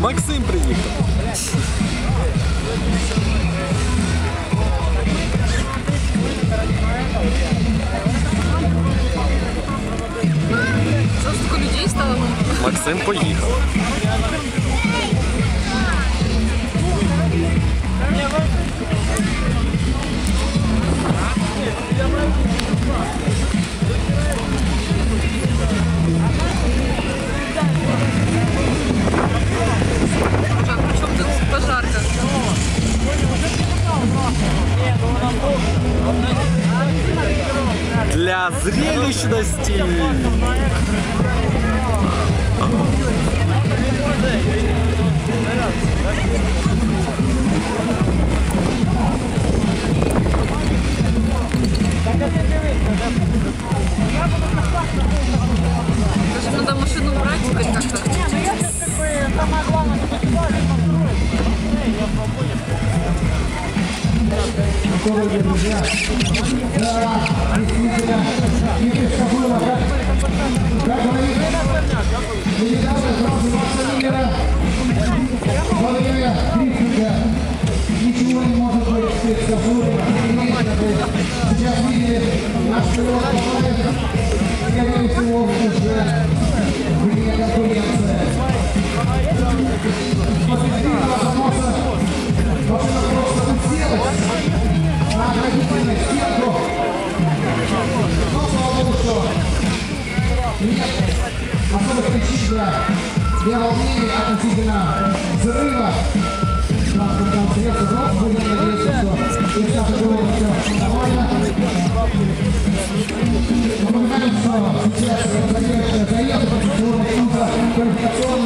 Максим приїхав. Стало? Максим поїхав. Для зрелищности. Даже надо машину брать теперь как-то. Дорогие друзья, да, действительно, Игорь Шафурова, как, как говорит легендарный Миллера, во время брифинга ничего не может быть. Конечно, вы сейчас видели наш пилот скорее всего, уже вне конкуренция. метров, особо критично для волнения относительно взрыва транспортного средства. Но будем надеяться, что и сейчас было все нормально. Напоминаем, что сейчас заехали, заехали, квалификационно